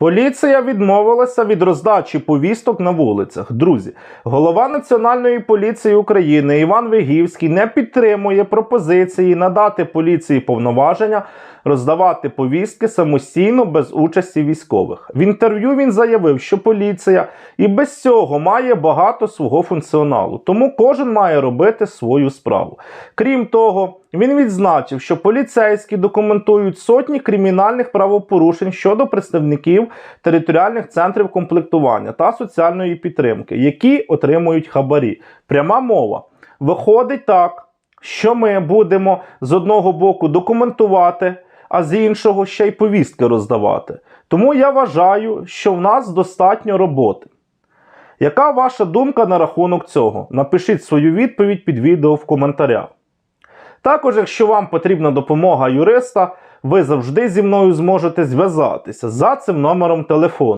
Поліція відмовилася від роздачі повісток на вулицях. Друзі, голова Національної поліції України Іван Вигівський не підтримує пропозиції надати поліції повноваження роздавати повістки самостійно без участі військових. В інтерв'ю він заявив, що поліція і без цього має багато свого функціоналу, тому кожен має робити свою справу. Крім того, він відзначив, що поліцейські документують сотні кримінальних правопорушень щодо представників територіальних центрів комплектування та соціальної підтримки, які отримують хабарі. Пряма мова. Виходить так, що ми будемо з одного боку документувати, а з іншого ще й повістки роздавати. Тому я вважаю, що в нас достатньо роботи. Яка ваша думка на рахунок цього? Напишіть свою відповідь під відео в коментарях. Також, якщо вам потрібна допомога юриста, ви завжди зі мною зможете зв'язатися за цим номером телефону.